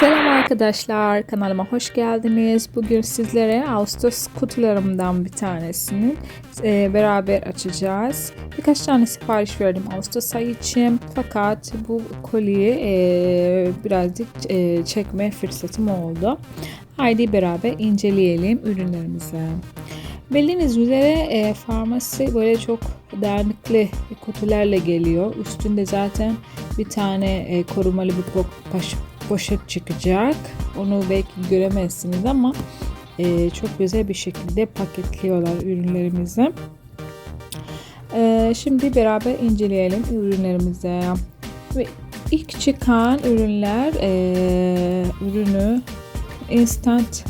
Selam arkadaşlar, kanalıma hoş geldiniz. Bugün sizlere Ağustos kutularımdan bir tanesini e, beraber açacağız. Birkaç tane sipariş verdim Ağustos ayı için. Fakat bu kolyeyi e, birazcık e, çekme fırsatım oldu. Haydi beraber inceleyelim ürünlerimizi. Bildiğiniz üzere e, farmasi böyle çok dernekli kutularla geliyor. Üstünde zaten bir tane e, korumalı bir po- poşet çıkacak. Onu belki göremezsiniz ama e, çok güzel bir şekilde paketliyorlar ürünlerimizi. E, şimdi beraber inceleyelim ürünlerimizi. Ve ilk çıkan ürünler e, ürünü instant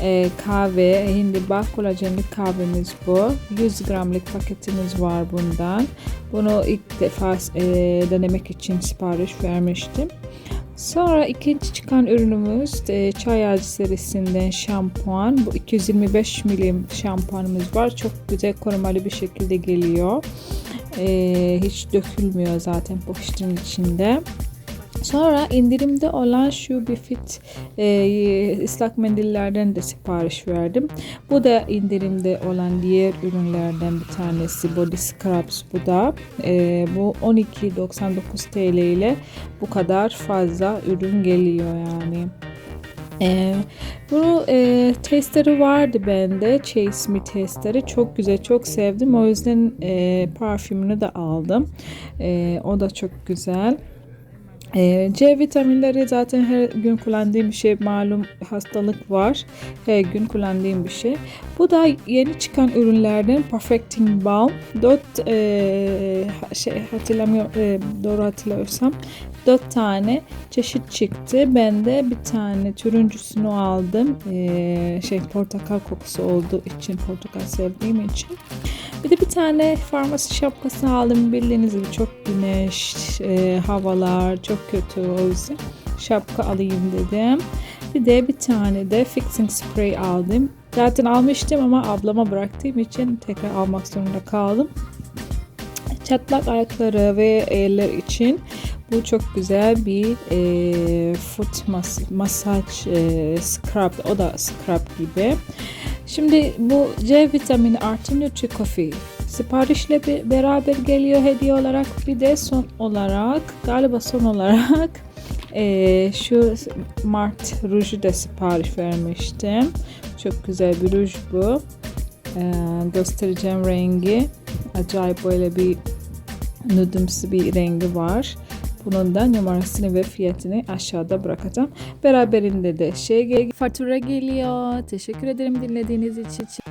e, kahve, hindiba kolajenli kahvemiz bu. 100 gramlık paketimiz var bundan. Bunu ilk defa e, denemek için sipariş vermiştim. Sonra ikinci çıkan ürünümüz e, çay ağacı serisinden şampuan. Bu 225 milim şampuanımız var. Çok güzel korumalı bir şekilde geliyor. E, hiç dökülmüyor zaten poşetin içinde. Sonra indirimde olan şu bir fit e, ıslak mendillerden de sipariş verdim. Bu da indirimde olan diğer ürünlerden bir tanesi Body Scrubs bu da. E, bu 12.99 TL ile bu kadar fazla ürün geliyor yani. Ee, bunu e, testleri vardı bende. Chase Me testleri. Çok güzel, çok sevdim. O yüzden e, parfümünü de aldım. E, o da çok güzel. Ee, C vitaminleri zaten her gün kullandığım bir şey. Malum hastalık var. Her gün kullandığım bir şey. Bu da yeni çıkan ürünlerden Perfecting Balm. 4 e, şey hatırlamıyorum e, doğru hatırlıyorsam 4 tane çeşit çıktı. Ben de bir tane türüncüsünü aldım. E, şey portakal kokusu olduğu için portakal sevdiğim için. Bir de bir tane farmasi şapkası aldım. Bildiğiniz gibi çok güneş, e, havalar çok kötü o yüzden şapka alayım dedim. Bir de bir tane de fixing spray aldım. Zaten almıştım ama ablama bıraktığım için tekrar almak zorunda kaldım. Çatlak ayakları ve eller için bu çok güzel bir e, foot mas masaj e, scrub. O da scrub gibi. Şimdi bu C vitamini artı Nutri Coffee siparişle beraber geliyor hediye olarak. Bir de son olarak galiba son olarak e, şu Mart ruju da sipariş vermiştim. Çok güzel bir ruj bu. E, göstereceğim rengi. Acayip böyle bir nudumsu bir rengi var. Bunun da numarasını ve fiyatını aşağıda bırakacağım. Beraberinde de şey fatura geliyor. Teşekkür ederim dinlediğiniz için.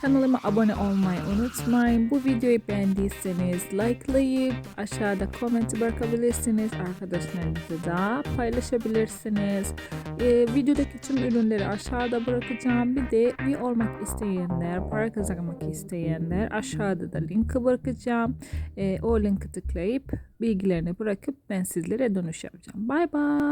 Kanalıma abone olmayı unutmayın. Bu videoyu beğendiyseniz likelayıp aşağıda comment bırakabilirsiniz. Arkadaşlarınızla da paylaşabilirsiniz. Ee, videodaki tüm ürünleri aşağıda bırakacağım. Bir de üye olmak isteyenler, para kazanmak isteyenler aşağıda da linki bırakacağım. Ee, o linki tıklayıp bilgilerini bırakıp ben sizlere dönüş yapacağım. Bye bye.